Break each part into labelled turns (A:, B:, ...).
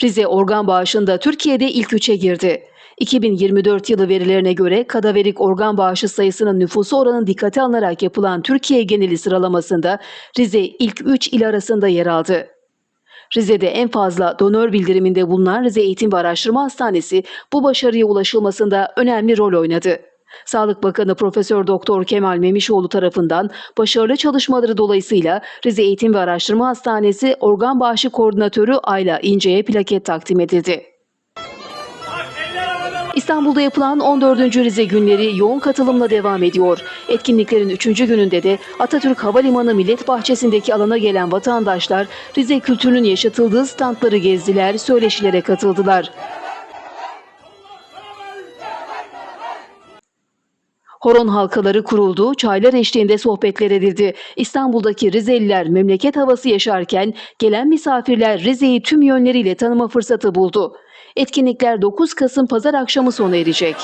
A: Rize organ bağışında Türkiye'de ilk üçe girdi. 2024 yılı verilerine göre kadaverik organ bağışı sayısının nüfusu oranı dikkate alınarak yapılan Türkiye geneli sıralamasında Rize ilk 3 il arasında yer aldı. Rize'de en fazla donör bildiriminde bulunan Rize Eğitim ve Araştırma Hastanesi bu başarıya ulaşılmasında önemli rol oynadı. Sağlık Bakanı Profesör Doktor Kemal Memişoğlu tarafından başarılı çalışmaları dolayısıyla Rize Eğitim ve Araştırma Hastanesi Organ Bağışı Koordinatörü Ayla İnce'ye plaket takdim edildi. İstanbul'da yapılan 14. Rize Günleri yoğun katılımla devam ediyor. Etkinliklerin 3. gününde de Atatürk Havalimanı Millet Bahçesi'ndeki alana gelen vatandaşlar Rize kültürünün yaşatıldığı standları gezdiler, söyleşilere katıldılar. Horon halkaları kuruldu, çaylar eşliğinde sohbetler edildi. İstanbul'daki Rizeliler memleket havası yaşarken gelen misafirler Rize'yi tüm yönleriyle tanıma fırsatı buldu. Etkinlikler 9 Kasım pazar akşamı sona erecek.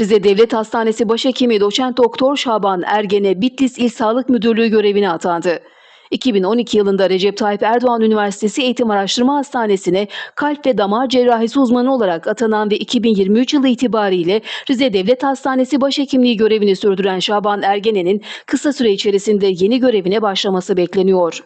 A: Rize Devlet Hastanesi Başhekimi Doçent Doktor Şaban Ergen'e Bitlis İl Sağlık Müdürlüğü görevine atandı. 2012 yılında Recep Tayyip Erdoğan Üniversitesi Eğitim Araştırma Hastanesi'ne kalp ve damar cerrahisi uzmanı olarak atanan ve 2023 yılı itibariyle Rize Devlet Hastanesi Başhekimliği görevini sürdüren Şaban Ergen'in kısa süre içerisinde yeni görevine başlaması bekleniyor.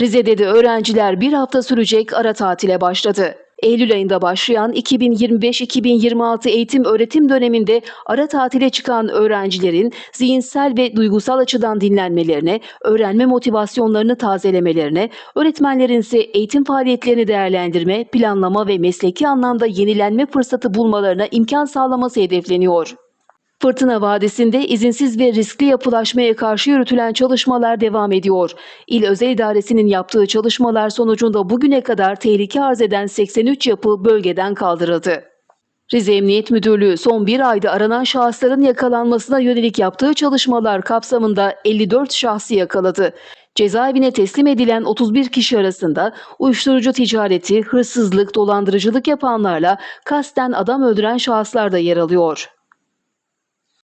A: Rize'de de öğrenciler bir hafta sürecek ara tatile başladı. Eylül ayında başlayan 2025-2026 eğitim öğretim döneminde ara tatile çıkan öğrencilerin zihinsel ve duygusal açıdan dinlenmelerine, öğrenme motivasyonlarını tazelemelerine, öğretmenlerin ise eğitim faaliyetlerini değerlendirme, planlama ve mesleki anlamda yenilenme fırsatı bulmalarına imkan sağlaması hedefleniyor. Fırtına Vadisi'nde izinsiz ve riskli yapılaşmaya karşı yürütülen çalışmalar devam ediyor. İl Özel İdaresi'nin yaptığı çalışmalar sonucunda bugüne kadar tehlike arz eden 83 yapı bölgeden kaldırıldı. Rize Emniyet Müdürlüğü son bir ayda aranan şahısların yakalanmasına yönelik yaptığı çalışmalar kapsamında 54 şahsı yakaladı. Cezaevine teslim edilen 31 kişi arasında uyuşturucu ticareti, hırsızlık, dolandırıcılık yapanlarla kasten adam öldüren şahıslar da yer alıyor.